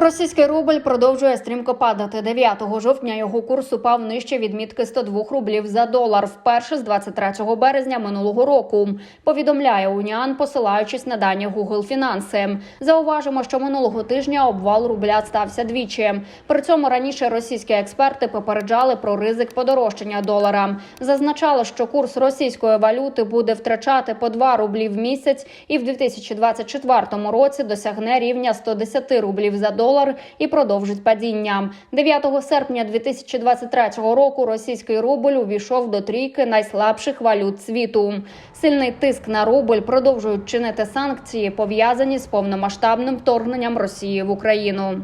Російський рубль продовжує стрімко падати. 9 жовтня його курс упав нижче відмітки 102 рублів за долар. Вперше з 23 березня минулого року. Повідомляє Уніан, посилаючись на дані Google Фінанси. Зауважимо, що минулого тижня обвал рубля стався двічі. При цьому раніше російські експерти попереджали про ризик подорожчання долара. Зазначали, що курс російської валюти буде втрачати по 2 рублі в місяць і в 2024 році досягне рівня 110 рублів за долар і продовжить падіння. 9 серпня 2023 року російський рубль увійшов до трійки найслабших валют світу. Сильний тиск на рубль продовжують чинити санкції, пов'язані з повномасштабним вторгненням Росії в Україну.